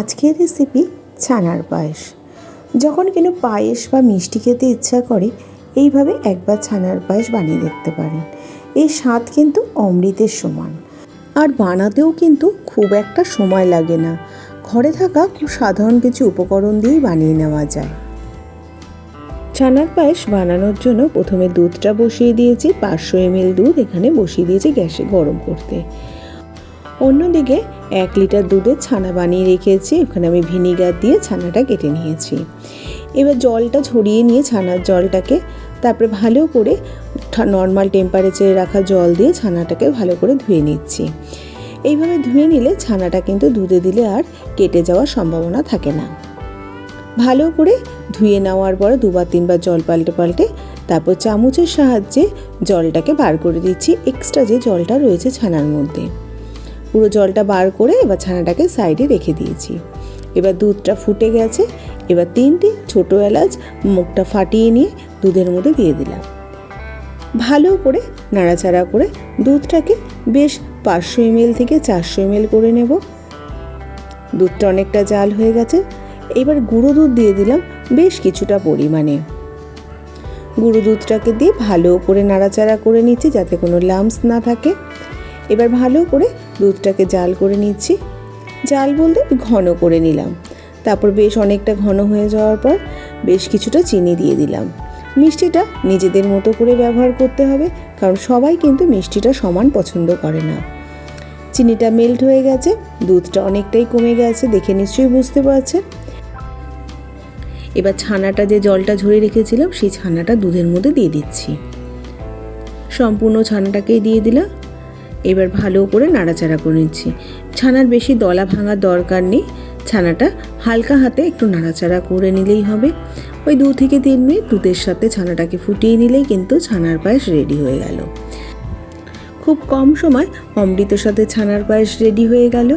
আজকের রেসিপি ছানার পায়েস। যখন কিনা পায়েস বা মিষ্টি খেতে ইচ্ছা করে, এইভাবে একবার ছানার পায়েস বানিয়ে দেখতে পারেন। এই স্বাদ কিন্তু অমৃতের সমান। আর বানাতেও কিন্তু খুব একটা সময় লাগে না। ঘরে থাকা খুব সাধারণ কিছু উপকরণ দিয়েই বানিয়ে নেওয়া যায়। ছানার পায়েস বানানোর জন্য প্রথমে দুধটা বসিয়ে দিয়েছি। পাঁচশো এমএল দুধ এখানে বসিয়ে দিয়েছি গ্যাসে গরম করতে। অন্যদিকে এক লিটার দুধের ছানা বানিয়ে রেখেছি, ওখানে আমি ভিনিগার দিয়ে ছানাটা কেটে নিয়েছি। এবার জলটা ঝরিয়ে নিয়ে ছানার জলটাকে তারপরে ভালো করে নর্মাল টেম্পারেচারে রাখা জল দিয়ে ছানাটাকে ভালো করে ধুয়ে নিচ্ছি। এইভাবে ধুয়ে নিলে ছানাটা কিন্তু দুধে দিলে আর কেটে যাওয়ার সম্ভাবনা থাকে না। ভালো করে ধুয়ে নেওয়ার পরে দুবার তিনবার জল পাল্টে পাল্টে তারপর চামচের সাহায্যে জলটাকে বার করে দিচ্ছি এক্সট্রা যে জলটা রয়েছে ছানার মধ্যে। পুরো জলটা বার করে এবার ছানাটাকে সাইডে রেখে দিয়েছি। এবার দুধটা ফুটে গেছে, এবার তিনটি ছোটো এলাচ মুখটা ফাটিয়ে নিয়ে দুধের মধ্যে দিয়ে দিলাম। ভালো করে নাড়াচাড়া করে দুধটাকে বেশ পাঁচশো এমএল থেকে চারশো এমএল করে নেব। দুধটা অনেকটা জাল হয়ে গেছে। এবার গুঁড়ো দুধ দিয়ে দিলাম বেশ কিছুটা পরিমাণে। গুঁড়ো দুধটাকে দিয়ে ভালো করে নাড়াচাড়া করে নিচ্ছি যাতে কোনো লাম্পস না থাকে। এবার ভালো করে দুধটাকে জাল করে নিচ্ছি। জাল বলতে ঘন করে নিলাম। তারপর বেশ অনেকটা ঘন হয়ে যাওয়ার পর বেশ কিছুটা চিনি দিয়ে দিলাম। মিষ্টিটা নিজেদের মতো করে ব্যবহার করতে হবে, কারণ সবাই কিন্তু মিষ্টিটা সমান পছন্দ করে না। চিনিটা মেল্ট হয়ে গেছে, দুধটা অনেকটাই কমে গেছে, দেখে নিশ্চয়ই বুঝতে পারছেন। এবার ছানাটা যে জলটা ঝরে রেখেছিলাম, সেই ছানাটা দুধের মধ্যে দিয়ে দিচ্ছি। সম্পূর্ণ ছানাটাকেই দিয়ে দিলাম। এবার ভালো করে নাড়াচাড়া করে নিচ্ছি। ছানার বেশি দলা ভাঙার দরকার নেই। ছানাটা হালকা হাতে একটু নাড়াচাড়া করে নিলেই হবে। ওই দু থেকে তিন মিনিট দুধের সাথে ছানাটাকে ফুটিয়ে নিলেই কিন্তু ছানার পায়েস রেডি হয়ে গেল। খুব কম সময় অমৃতের সাথে ছানার পায়েস রেডি হয়ে গেল।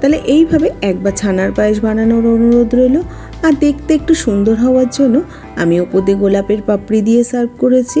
তাহলে এইভাবে একবার ছানার পায়েস বানানোর অনুরোধ রইল। আর দেখতে একটু সুন্দর হওয়ার জন্য আমি ওপর গোলাপের পাপড়ি দিয়ে সার্ভ করেছি।